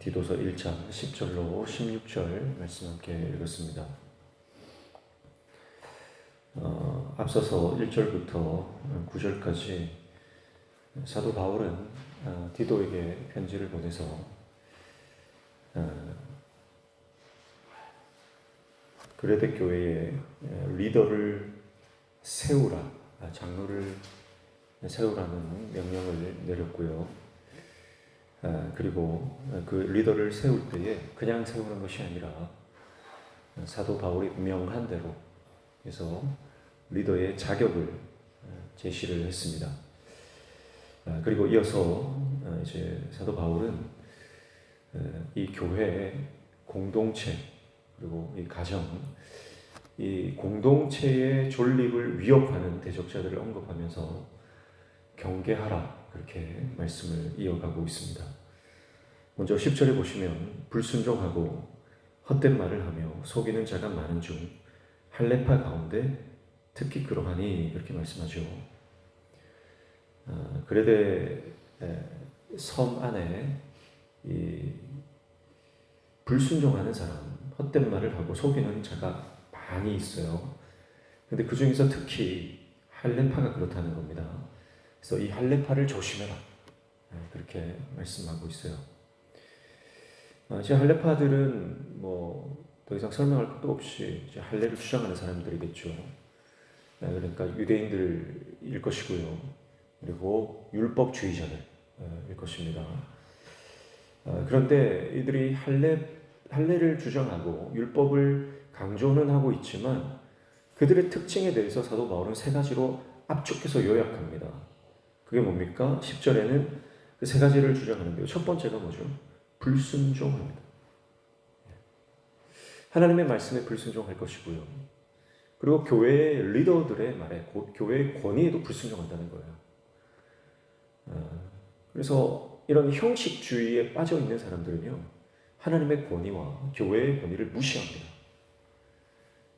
디도서 1장 10절로 16절 말씀 함께 읽었습니다. 어, 앞서서 1절부터 9절까지 사도 바울은 어, 디도에게 편지를 보내서 어, 그레데 교회의 리더를 세우라, 아, 장로를 세우라는 명령을 내렸고요. 아, 그리고 그 리더를 세울 때에 그냥 세우는 것이 아니라 사도 바울이 명한 대로 해서 리더의 자격을 제시를 했습니다. 아, 그리고 이어서 이제 사도 바울은 이 교회의 공동체 그리고 이 가정 이 공동체의 존립을 위협하는 대적자들을 언급하면서 경계하라 그렇게 말씀을 이어가고 있습니다. 먼저 10절에 보시면 불순종하고 헛된 말을 하며 속이는 자가 많은 중 할례파 가운데 특히 그러하니 그렇게 말씀하죠. 아, 그레데 섬 안에 이 불순종하는 사람, 헛된 말을 하고 속이는 자가 많이 있어요. 근데 그 중에서 특히 할례파가 그렇다는 겁니다. 그래서 이 할례파를 조심해라. 네, 그렇게 말씀하고 있어요. 제 할례파들은 뭐 더 이상 설명할 것도 없이 이제 할례를 주장하는 사람들이겠죠. 네, 그러니까 유대인들일 것이고요. 그리고 율법주의자들일 것입니다. 아, 그런데 이들이 할례 할례를 주장하고 율법을 강조는 하고 있지만 그들의 특징에 대해서 사도 바울은 세 가지로 압축해서 요약합니다. 그게 뭡니까? 10절에는 그 세 가지를 주장하는데요. 첫 번째가 뭐죠? 불순종합니다. 하나님의 말씀에 불순종할 것이고요. 그리고 교회의 리더들의 말에, 교회의 권위에도 불순종한다는 거예요. 아, 그래서 이런 형식주의에 빠져 있는 사람들은요, 하나님의 권위와 교회의 권위를 무시합니다.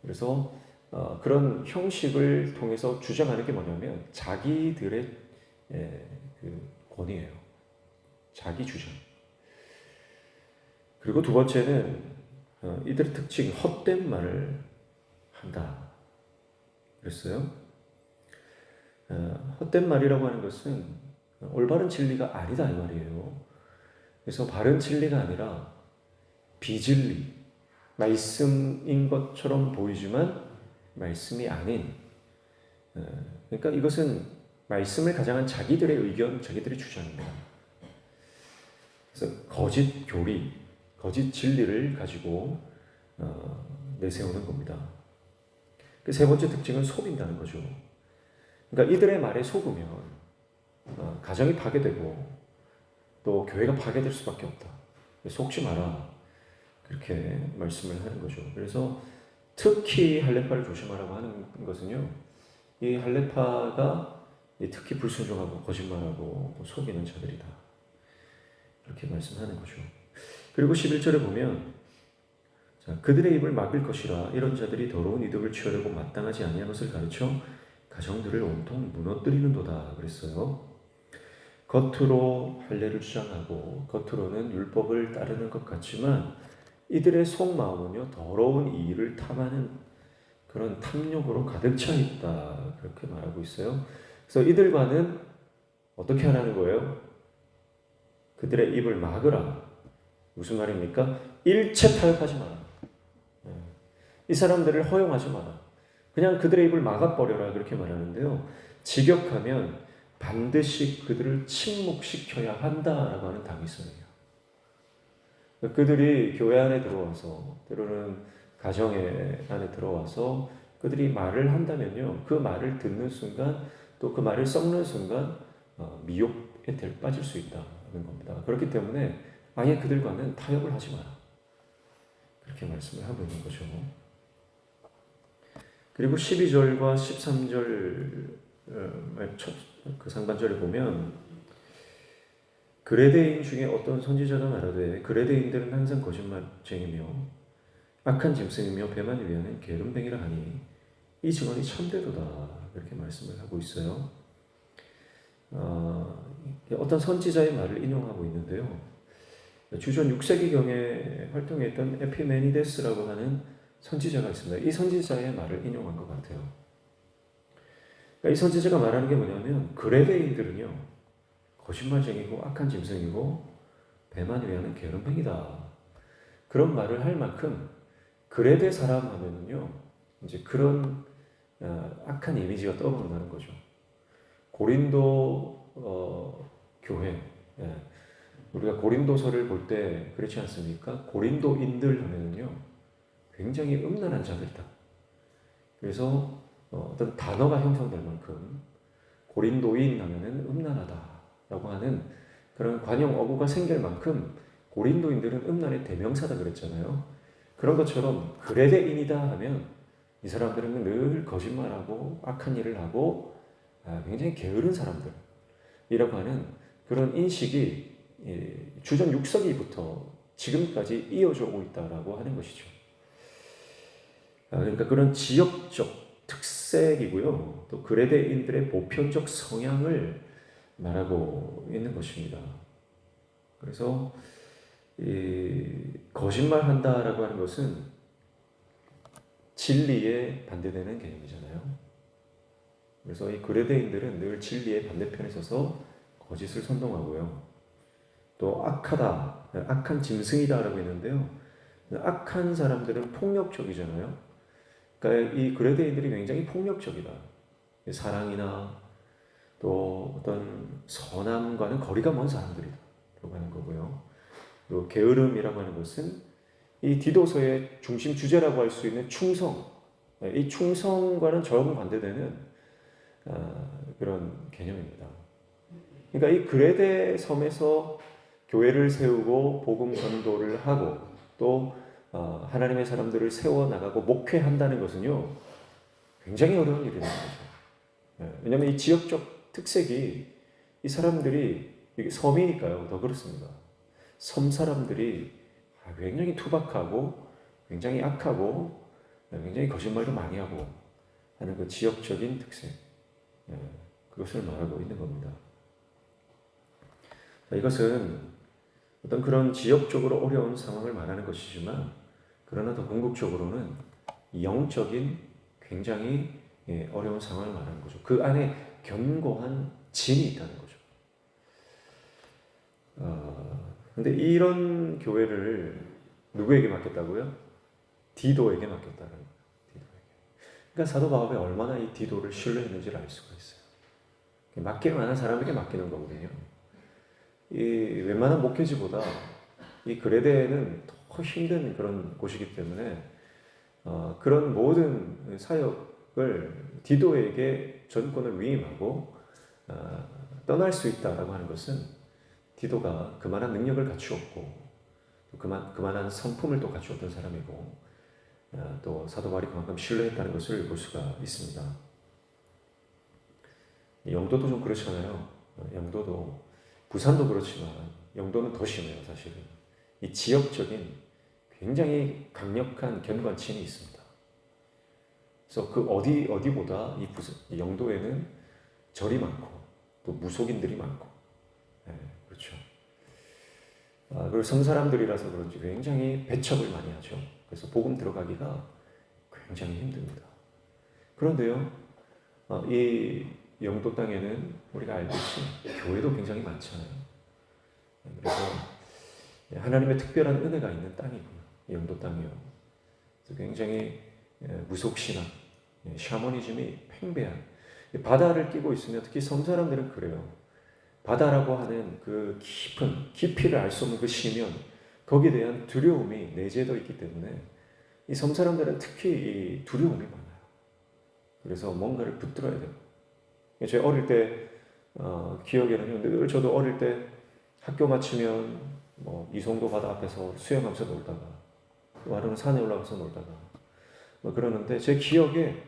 그래서 어, 그런 형식을 통해서 주장하는 게 뭐냐면 자기들의 예, 그 권위예요. 자기 주장. 그리고 두 번째는 어, 이들의 특징 헛된 말을 한다. 그랬어요. 어, 헛된 말이라고 하는 것은 올바른 진리가 아니다 이 말이에요. 그래서 바른 진리가 아니라 비진리, 말씀인 것처럼 보이지만 말씀이 아닌. 어, 그러니까 이것은 말씀을 가장한 자기들의 의견, 자기들의 주장입니다. 그래서 거짓 교리, 거짓 진리를 가지고 어, 내세우는 겁니다. 그세 번째 특징은 속인다는 거죠. 그러니까 이들의 말에 속으면 어, 가정이 파괴되고 또 교회가 파괴될 수밖에 없다. 속지 마라. 그렇게 말씀을 하는 거죠. 그래서 특히 할례파를 조심하라고 하는 것은요. 이 할례파가 특히 불순종하고 거짓말하고 속이는 자들이다. 이렇게 말씀하는 거죠. 그리고 11절에 보면 자, 그들의 입을 막을 것이라 이런 자들이 더러운 이득을 취하려고 마땅하지 아니한 것을 가르쳐 가정들을 온통 무너뜨리는도다 그랬어요. 겉으로 할례를 주장하고 겉으로는 율법을 따르는 것 같지만 이들의 속마음은요 더러운 이를 탐하는 그런 탐욕으로 가득 차 있다 그렇게 말하고 있어요. 그래서 이들과는 어떻게 하라는 거예요? 그들의 입을 막으라. 무슨 말입니까? 일체 타협하지 마라. 예. 이 사람들을 허용하지 마라. 그냥 그들의 입을 막아버려라. 그렇게 말하는데요. 직역하면 반드시 그들을 침묵시켜야 한다라고 하는 당위성이에요. 그들이 교회 안에 들어와서, 때로는 가정에 안에 들어와서 그들이 말을 한다면요. 그 말을 듣는 순간 또 그 말을 썩는 순간 어, 미혹에 될 빠질 수 있다는 겁니다. 그렇기 때문에 아예 그들과는 타협을 하지 마라. 그렇게 말씀을 하고 있는 거죠. 그리고 12절과 13절 어, 그 상반절에 보면 그레데인 중에 어떤 선지자가 말하되 그레데인들은 항상 거짓말쟁이며 악한 짐승이며 배만 위하는 게으름뱅이라 하니 이 증언이 참되도다 이렇게 말씀을 하고 있어요. 어, 어떤 선지자의 말을 인용하고 있는데요. 주전 6세기경에 활동했던 에피메니데스라고 하는 선지자가 있습니다. 이 선지자의 말을 인용한 것 같아요. 그러니까 이 선지자가 말하는 게 뭐냐면 그레데인들은요 거짓말쟁이고 악한 짐승이고 배만 위하는 게으름팽이다. 그런 말을 할 만큼 그레데 사람 하면은요 이제 그런 어, 악한 이미지가 떠오른다는 거죠. 고린도 어, 교회 예. 우리가 고린도서를 볼 때 그렇지 않습니까? 고린도인들 하면은요 굉장히 음란한 자들이다. 그래서 어, 어떤 단어가 형성될 만큼 고린도인 하면은 음란하다라고 하는 그런 관용 어구가 생길 만큼 고린도인들은 음란의 대명사다 그랬잖아요. 그런 것처럼 그레데인이다 하면 이 사람들은 늘 거짓말하고 악한 일을 하고 아, 굉장히 게으른 사람들이라고 하는 그런 인식이 예, 주전 6서기부터 지금까지 이어져 오고 있다라고 하는 것이죠. 아, 그러니까 그런 지역적 특색이고요. 또 그레데인들의 보편적 성향을 말하고 있는 것입니다. 그래서 거짓말한다라고 하는 것은 진리에 반대되는 개념이잖아요. 그래서 이 그레데인들은 늘 진리의 반대편에 서서 거짓을 선동하고요. 또 악하다, 악한 짐승이다라고 했는데요. 악한 사람들은 폭력적이잖아요. 그러니까 이 그레데인들이 굉장히 폭력적이다. 사랑이나 또 어떤 선함과는 거리가 먼 사람들이다. 라고 하는 거고요. 또 게으름이라고 하는 것은 이 디도서의 중심 주제라고 할 수 있는 충성. 이 충성과는 정 반대되는 아, 그런 개념입니다. 그러니까 이 그레데 섬에서 교회를 세우고 복음 전도를 하고 또 어, 하나님의 사람들을 세워 나가고 목회한다는 것은요 굉장히 어려운 일이라는 거죠. 왜냐하면 이 지역적 특색이 이 사람들이 섬이니까요 더 그렇습니다. 섬 사람들이 굉장히 투박하고 굉장히 악하고 굉장히 거짓말도 많이 하고 하는 그 지역적인 특색 그것을 말하고 있는 겁니다. 이것은 어떤 그런 지역적으로 어려운 상황을 말하는 것이지만 그러나 더 궁극적으로는 영적인 굉장히 예, 어려운 상황을 말하는 거죠. 그 안에 견고한 진이 있다는 거죠. 어, 근데 이런 교회를 누구에게 맡겼다고요? 디도에게 맡겼다는 거예요. 디도에게. 그러니까 사도 바울이 얼마나 이 디도를 신뢰했는지를 알 수가 있어요. 맡길 만한 사람에게 맡기는 거거든요. 이 웬만한 목회지보다 이 그레데는 더 힘든 그런 곳이기 때문에 어, 그런 모든 사역을 디도에게 전권을 위임하고 어, 떠날 수 있다라고 하는 것은 디도가 그만한 능력을 갖추었고 그만 그만한 성품을 또 갖추었던 사람이고 어, 또 사도 바울이 그만큼 신뢰했다는 것을 볼 수가 있습니다. 영도도 좀 그렇잖아요. 어, 영도도 부산도 그렇지만 영도는 더 심해요, 사실은. 이 지역적인 굉장히 강력한 견관층이 있습니다. 그래서 그 어디 어디보다 이 부산, 영도에는 절이 많고 또 무속인들이 많고, 네, 그렇죠. 아, 그리고 성 사람들이라서 그런지 굉장히 배척을 많이 하죠. 그래서 복음 들어가기가 굉장히 힘듭니다. 그런데요, 어, 이 영도 땅에는 우리가 알듯이 교회도 굉장히 많잖아요. 그래서 하나님의 특별한 은혜가 있는 땅이고요. 영도 땅이요. 굉장히 예, 무속신앙, 예, 샤머니즘이 팽배한 바다를 끼고 있으면 특히 섬 사람들은 그래요. 바다라고 하는 그 깊은 깊이를 알 수 없는 그 시면 거기에 대한 두려움이 내재되어 있기 때문에 이 섬 사람들은 특히 이 두려움이 많아요. 그래서 뭔가를 붙들어야 돼요. 제 어릴 때 어, 기억에는 늘 저도 어릴 때 학교 마치면 뭐 이송도 바다 앞에서 수영하면서 놀다가 또 하루는 산에 올라가서 놀다가 뭐 그러는데 제 기억에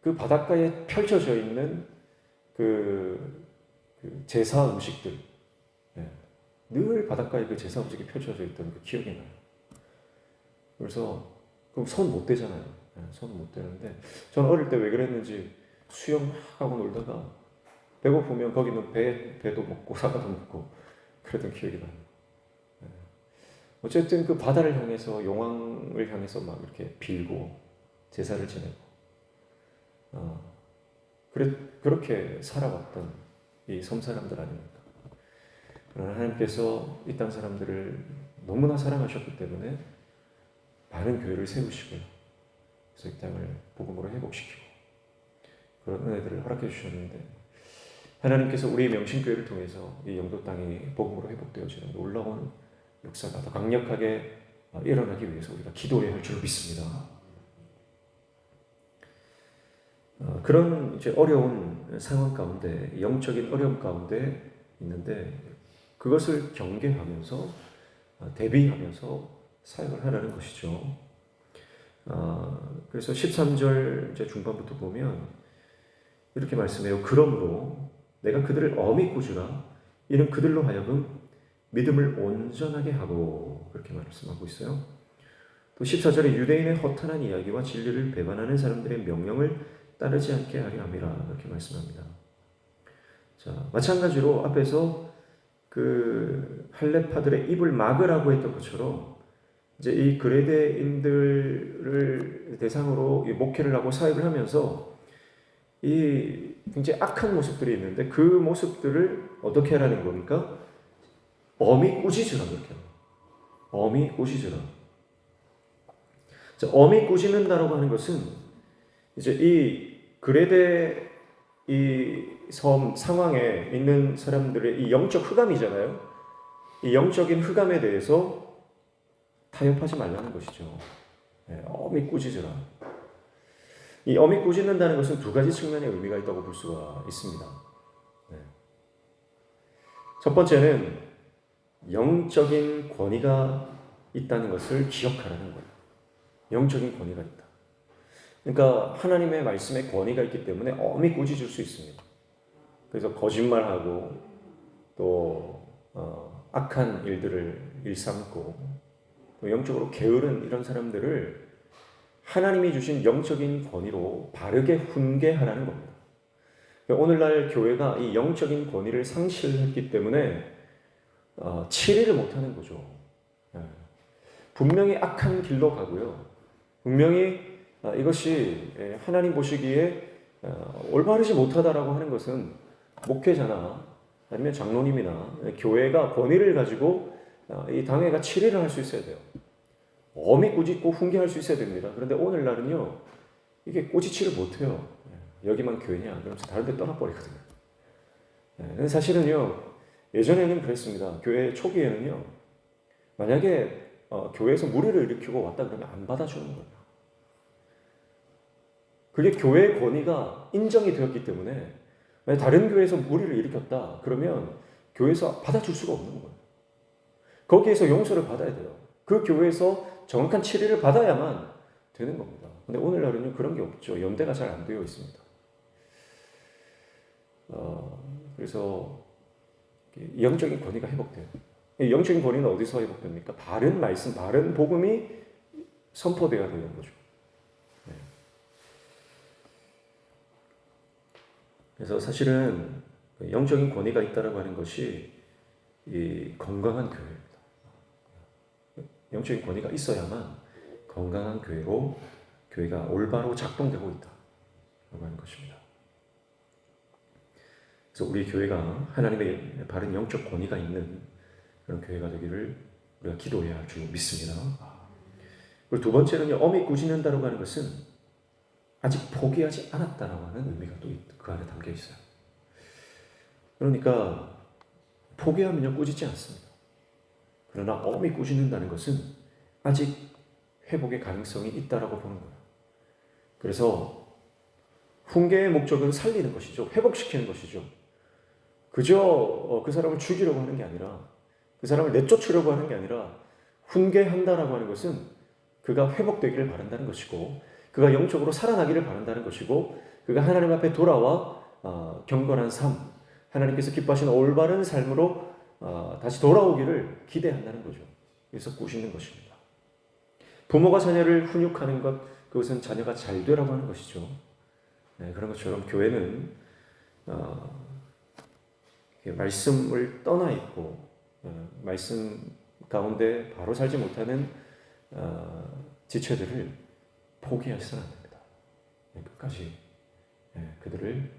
그 바닷가에 펼쳐져 있는 그, 그 제사 음식들 네. 늘 바닷가에 그 제사 음식이 펼쳐져 있던 그 기억이 나요. 그래서 그럼 손 못 대잖아요. 네, 손못 대는데 저는 어릴 때 왜 그랬는지 수영하고 놀다가 배고프면 거기는 배, 배도 먹고 사과도 먹고 그랬던 기억이 나요. 네. 어쨌든 그 바다를 향해서 용왕을 향해서 막 이렇게 빌고 제사를 지내고 어, 그래, 그렇게 살아왔던 이 섬 사람들 아닙니까? 그러나 하나님께서 이 땅 사람들을 너무나 사랑하셨기 때문에 많은 교회를 세우시고요. 그래서 이 땅을 복음으로 회복시키고 그런 은혜들을 허락해 주셨는데 하나님께서 우리 명신교회를 통해서 이 영도 땅이 복음으로 회복되어지는 놀라운 역사가 더 강력하게 어, 일어나기 위해서 우리가 기도해야 할 줄 믿습니다. 어, 그런 이제 어려운 상황 가운데 영적인 어려움 가운데 있는데 그것을 경계하면서 어, 대비하면서 사역을 하라는 것이죠. 아, 그래서 13절 이제 중반부터 보면 이렇게 말씀해요. 그러므로 내가 그들을 엄히 꾸주라 이는 그들로 하여금 믿음을 온전하게 하고 그렇게 말씀하고 있어요. 또 14절에 유대인의 허탄한 이야기와 진리를 배반하는 사람들의 명령을 따르지 않게 하려 함이라 이렇게 말씀합니다. 자, 마찬가지로 앞에서 그 할레파들의 입을 막으라고 했던 것처럼 이제 이 그레데인들을 대상으로 이 목회를 하고 사역을 하면서 이 굉장히 악한 모습들이 있는데 그 모습들을 어떻게 하라는 겁니까? 어미 꾸짖으라 그렇게. 어미 꾸짖으라. 자, 어미 꾸짖는다라고 하는 것은 이제 이 그레데 이 섬 상황에 있는 사람들의 이 영적 흑암이잖아요. 이 영적인 흑암에 대해서 타협하지 말라는 것이죠. 네, 어미 꾸짖으라. 이 어미 꾸짖는다는 것은 두 가지 측면의 의미가 있다고 볼 수가 있습니다. 네. 첫 번째는 영적인 권위가 있다는 것을 기억하라는 거예요. 영적인 권위가 있다. 그러니까 하나님의 말씀에 권위가 있기 때문에 엄히 꾸짖을 수 있습니다. 그래서 거짓말하고 또 어, 악한 일들을 일삼고 또 영적으로 게으른 이런 사람들을 하나님이 주신 영적인 권위로 바르게 훈계하라는 겁니다. 오늘날 교회가 이 영적인 권위를 상실했기 때문에 어, 치리를 못하는 거죠. 예. 분명히 악한 길로 가고요. 분명히 어, 이것이 예, 하나님 보시기에 어, 올바르지 못하다라고 하는 것은 목회자나 아니면 장로님이나 교회가 권위를 가지고 어, 이 당회가 치리를 할 수 있어야 돼요. 어미 꾸짖고 훈계할 수 있어야 됩니다. 그런데 오늘날은요, 이게 꾸짖지를 못해요. 예, 여기만 교회냐? 그러면서 다른 데 떠나버리거든요. 예, 사실은요, 예전에는 그랬습니다. 교회 초기에는요, 만약에 어, 교회에서 무리를 일으키고 왔다 그러면 안 받아주는 거예요. 그게 교회의 권위가 인정이 되었기 때문에 만약 다른 교회에서 무리를 일으켰다 그러면 교회에서 받아줄 수가 없는 거예요. 거기에서 용서를 받아야 돼요. 그 교회에서 정확한 치리를 받아야만 되는 겁니다. 근데 오늘날은 그런 게 없죠. 연대가 잘 안 되어 있습니다. 어, 그래서 영적인 권위가 회복돼요. 영적인 권위는 어디서 회복됩니까? 바른 말씀, 바른 복음이 선포되어야 되는 거죠. 네. 그래서 사실은 영적인 권위가 있다라고 하는 것이 이 건강한 교회입니다. 영적인 권위가 있어야만 건강한 교회로 교회가 올바로 작동되고 있다 라고 하는 것입니다. 그래서 우리 교회가 하나님의 바른 영적 권위가 있는 그런 교회가 되기를 우리가 기도해야 할 줄 믿습니다. 그리고 두 번째는요, 어미 꾸짖는다라고 하는 것은 아직 포기하지 않았다라고 하는 의미가 또 그 안에 담겨 있어요. 그러니까 포기하면요 꾸짖지 않습니다. 그러나 어미 꾸짖는다는 것은 아직 회복의 가능성이 있다라고 보는 거예요. 그래서 훈계의 목적은 살리는 것이죠. 회복시키는 것이죠. 그저 어, 그 사람을 죽이려고 하는 게 아니라 그 사람을 내쫓으려고 하는 게 아니라 훈계한다라고 하는 것은 그가 회복되기를 바란다는 것이고 그가 영적으로 살아나기를 바란다는 것이고 그가 하나님 앞에 돌아와 어, 경건한 삶, 하나님께서 기뻐하시는 올바른 삶으로 어, 다시 돌아오기를 기대한다는 거죠. 그래서 꾸짖는 것입니다. 부모가 자녀를 훈육하는 것, 그것은 자녀가 잘 되라고 하는 것이죠. 네, 그런 것처럼 교회는 어, 말씀을 떠나 있고 어, 말씀 가운데 바로 살지 못하는 어, 지체들을 포기해서는 안 됩니다. 네, 끝까지 예, 그들을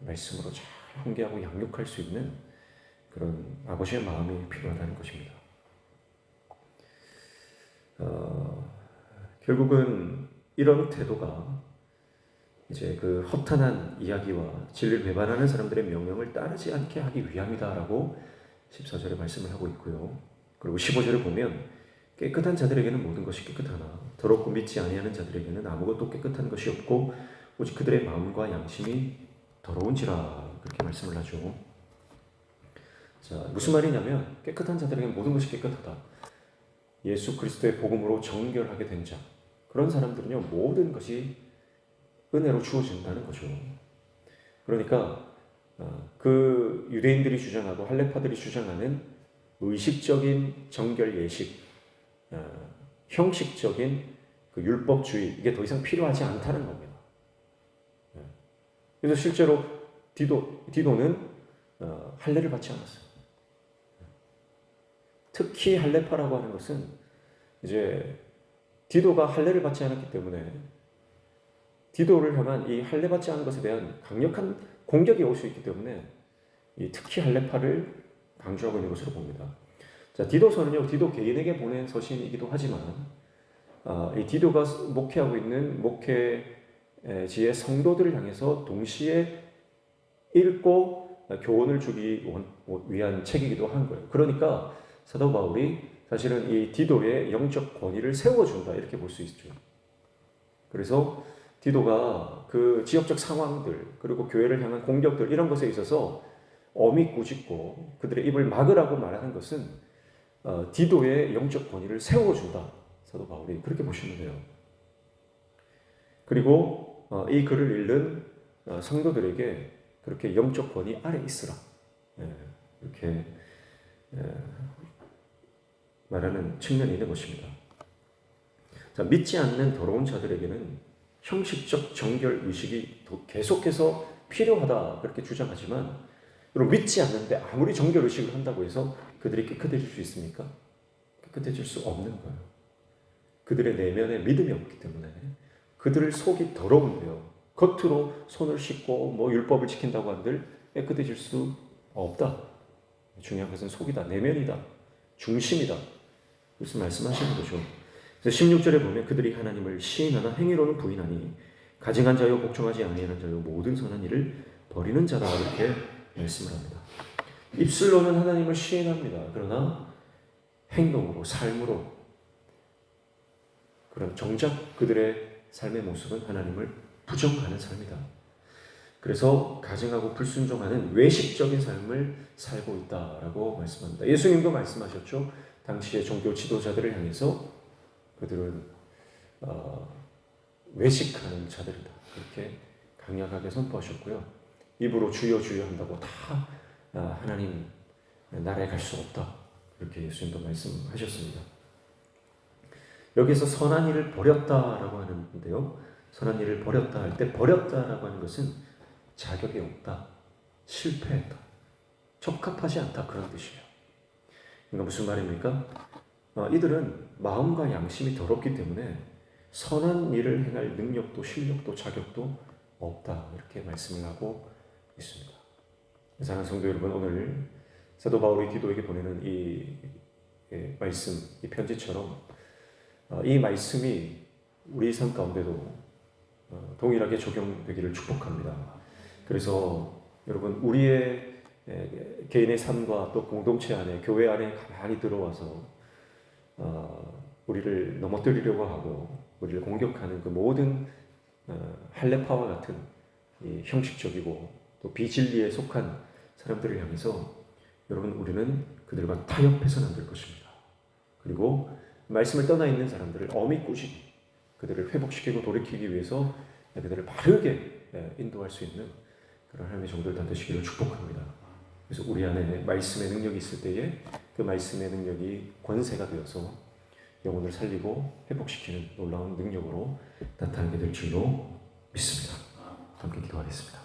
말씀으로 잘 훈계하고 양육할 수 있는 그런 아버지의 마음이 필요하다는 것입니다. 어, 결국은 이런 태도가 이제 그 허탄한 이야기와 진리를 배반하는 사람들의 명령을 따르지 않게 하기 위함이다라고 14절에 말씀을 하고 있고요. 그리고 15절에 보면 깨끗한 자들에게는 모든 것이 깨끗하나 더럽고 믿지 아니하는 자들에게는 아무것도 깨끗한 것이 없고 오직 그들의 마음과 양심이 더러운지라 그렇게 말씀을 하죠. 자, 무슨 말이냐면 깨끗한 자들에게는 모든 것이 깨끗하다. 예수 그리스도의 복음으로 정결하게 된 자. 그런 사람들은요, 모든 것이 은혜로 주어진다는 거죠. 그러니까 어, 그 유대인들이 주장하고 할레파들이 주장하는 의식적인 정결 예식, 어, 형식적인 그 율법주의 이게 더 이상 필요하지 않다는 겁니다. 예. 그래서 실제로 디도 디도는 어, 할례를 받지 않았어요. 특히 할례파라고 하는 것은 이제 디도가 할례를 받지 않았기 때문에 디도를 향한 이 할례 받지 않은 것에 대한 강력한 공격이 올 수 있기 때문에 이 특히 할례파를 강조하고 있는 것으로 봅니다. 자, 디도서는요, 디도 개인에게 보낸 서신이기도 하지만, 아, 이 디도가 목회하고 있는 목회지의 성도들을 향해서 동시에 읽고 교훈을 주기 위한 책이기도 한 거예요. 그러니까 사도 바울이 사실은 이 디도의 영적 권위를 세워준다 이렇게 볼 수 있죠. 그래서 디도가 그 지역적 상황들 그리고 교회를 향한 공격들 이런 것에 있어서 어미 꾸짖고 그들의 입을 막으라고 말하는 것은 어, 디도의 영적 권위를 세워준다 사도 바울이 그렇게 보시면 돼요. 그리고 어, 이 글을 읽는 어, 성도들에게 그렇게 영적 권위 아래 있으라 예, 이렇게 예, 말하는 측면이 있는 것입니다. 자, 믿지 않는 더러운 자들에게는 형식적 정결 의식이 계속해서 필요하다 그렇게 주장하지만 여러분 믿지 않는데 아무리 정결 의식을 한다고 해서 그들이 깨끗해질 수 있습니까? 깨끗해질 수 없는 거예요. 그들의 내면에 믿음이 없기 때문에 그들의 속이 더러운데요. 겉으로 손을 씻고 뭐 율법을 지킨다고 한들 깨끗해질 수 없다. 중요한 것은 속이다, 내면이다, 중심이다. 무슨 말씀하시는 거죠? 그래서 16절에 보면 그들이 하나님을 시인하나 행위로는 부인하니 가증한 자요 복종하지 아니하는 자요 모든 선한 일을 버리는 자다 이렇게 말씀을 합니다. 입술로는 하나님을 시인합니다. 그러나 행동으로 삶으로 그런 정작 그들의 삶의 모습은 하나님을 부정하는 삶이다. 그래서 가증하고 불순종하는 외식적인 삶을 살고 있다라고 말씀합니다. 예수님도 말씀하셨죠. 당시의 종교 지도자들을 향해서 그들은 어, 외식하는 자들이다. 그렇게 강력하게 선포하셨고요. 입으로 주여 주여 한다고 다 어, 하나님 나라에 갈 수 없다. 그렇게 예수님도 말씀하셨습니다. 여기서 선한 일을 버렸다라고 하는데요. 선한 일을 버렸다 할 때 버렸다라고 하는 것은 자격이 없다. 실패했다. 적합하지 않다. 그런 뜻이에요. 그러니까 무슨 말입니까? 어, 이들은 마음과 양심이 더럽기 때문에 선한 일을 행할 능력도 실력도 자격도 없다 이렇게 말씀을 하고 있습니다. 사랑하는 성도 여러분 오늘 사도 바울이 디도에게 보내는 이 예, 말씀, 이 편지처럼 어, 이 말씀이 우리 삶 가운데도 어, 동일하게 적용되기를 축복합니다. 그래서 여러분 우리의 예, 개인의 삶과 또 공동체 안에 교회 안에 가만히 들어와서 어, 우리를 넘어뜨리려고 하고 우리를 공격하는 그 모든 어, 할레파와 같은 형식적이고 또 비진리에 속한 사람들을 향해서 여러분 우리는 그들과 타협해서는 안 될 것입니다. 그리고 말씀을 떠나 있는 사람들을 어미 꾸짖 그들을 회복시키고 돌이키기 위해서 그들을 바르게 예, 인도할 수 있는 그런 하나님의 정도를 다 되시기를 축복합니다. 그래서 우리 안에 말씀의 능력이 있을 때에 그 말씀의 능력이 권세가 되어서 영혼을 살리고 회복시키는 놀라운 능력으로 나타나게 될 줄로 믿습니다. 함께 기도하겠습니다.